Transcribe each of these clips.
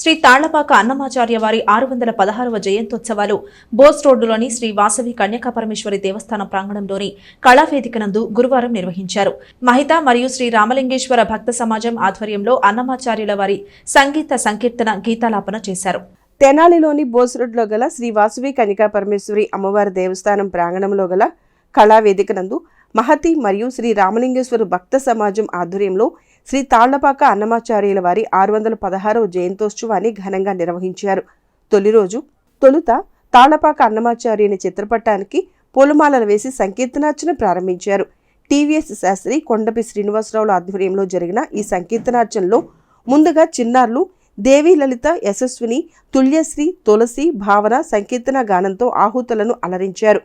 శ్రీ తాళ్ళపాక అన్నమాచార్య వారి ఆరు వందల పదహారవ జయంత్యోత్సవాలు బోస్ రోడ్డులోని శ్రీ వాసవి కన్యకాపరమేశ్వరి దేవస్థానం ప్రాంగణంలోని కళావేదిక నందు గురువారం నిర్వహించారు. మహిత మరియు శ్రీ రామలింగేశ్వర భక్త సమాజం ఆధ్వర్యంలో అన్నమాచార్యుల వారి సంగీత సంకీర్తన గీతాలాపన చేశారు. తెనాలిలోని బోస్ రోడ్లో గల శ్రీ వాసవి కన్యకాపరమేశ్వరి అమ్మవారి దేవస్థానం ప్రాంగణంలో గల కళావేదిక నందు మహతి మరియు శ్రీ రామలింగేశ్వర భక్త సమాజం ఆధ్వర్యంలో శ్రీ తాళ్ళపాక అన్నమాచార్యుల వారి ఆరు వందల పదహారవ జయంతోత్సవాన్ని ఘనంగా నిర్వహించారు. తొలి రోజు తొలుత తాళ్ళపాక అన్నమాచార్యుని చిత్రపటానికి పూలమాలలు వేసి సంకీర్తనార్చన ప్రారంభించారు. టీవీఎస్ శాస్త్రి కొండపి శ్రీనివాసరావుల ఆధ్వర్యంలో జరిగిన ఈ సంకీర్తనార్చనలో ముందుగా చిన్నారులు దేవి లలిత యశస్విని తుల్యశ్రీ తులసి భావన సంకీర్తన గానంతో ఆహుతులను అలరించారు.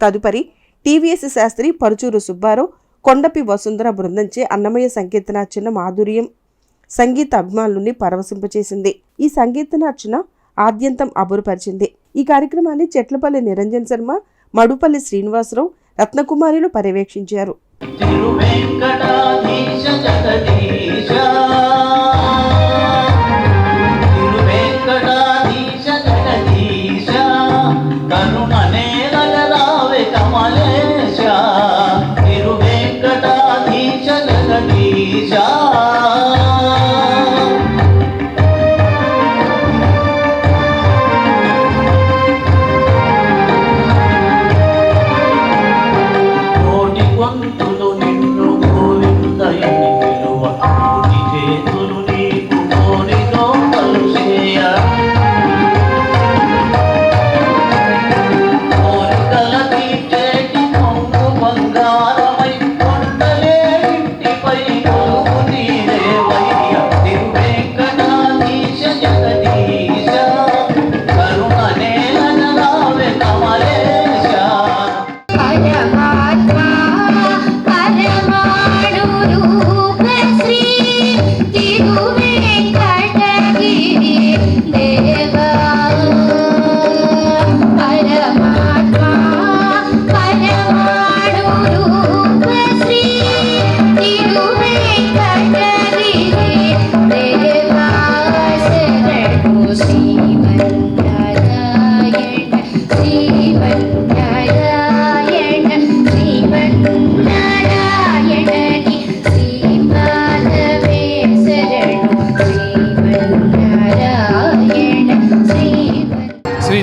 తదుపరి టీవీఎస్ శాస్త్రి పరుచూరు సుబ్బారావు కొండపి వసుంధర బృందంచే అన్నమయ్య సంకీర్తనార్చన మాధుర్యం సంగీత అభిమానుల్ని పరవశింపచేసింది. ఈ సంగీతనార్చన ఆద్యంతం అబురుపరిచింది ఈ కార్యక్రమాన్ని చెట్లపల్లి నిరంజన్ శర్మ మడుపల్లి శ్రీనివాసరావు రత్నకుమారిలు పర్యవేక్షించారు.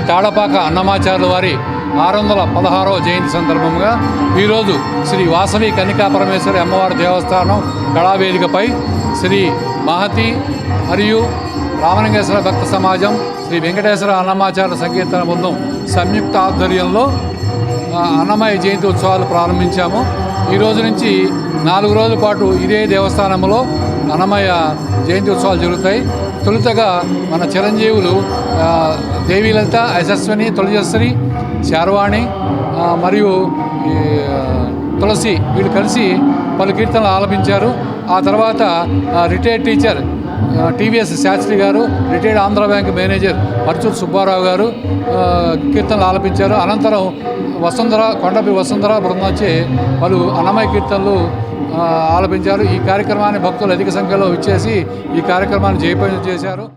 తాడపాక తాళపాక అన్నమాచార్యుల వారి ఆరు వందల పదహారవ జయంతి సందర్భంగా ఈరోజు శ్రీ వాసవి కన్నికా పరమేశ్వరి అమ్మవారి దేవస్థానం కళావేదికపై శ్రీ మహతి మరియు రామలింగేశ్వర భక్త సమాజం శ్రీ వెంకటేశ్వర అన్నమాచార్య సంకీర్తన బృందం సంయుక్త ఆధ్వర్యంలో అన్నమయ్య జయంతి ఉత్సవాలు ప్రారంభించాము. ఈ రోజు నుంచి నాలుగు రోజుల పాటు ఇదే దేవస్థానంలో అన్నమయ్య జయంతి ఉత్సవాలు జరుగుతాయి. తొలుతగా మన చిరంజీవులు ఆ, దేవి లలిత యశస్విని తులజస్విని శార్వాణి మరియు తులసి వీళ్ళు కలిసి పలు కీర్తనలు ఆలపించారు. ఆ తర్వాత రిటైర్డ్ టీచర్ టీవీఎస్ శాస్త్రి గారు retired Andhra bank manager Paruchuru Subbarao గారు కీర్తనలు ఆలపించారు. అనంతరం వసుంధర కొండపి వసుంధర బృందం వచ్చి పలు అన్నమయ కీర్తనలు ఆలపించారు. ఈ కార్యక్రమాన్ని భక్తులు అధిక సంఖ్యలో ఇచ్చేసి ఈ కార్యక్రమాన్ని జయప్రదం చేశారు.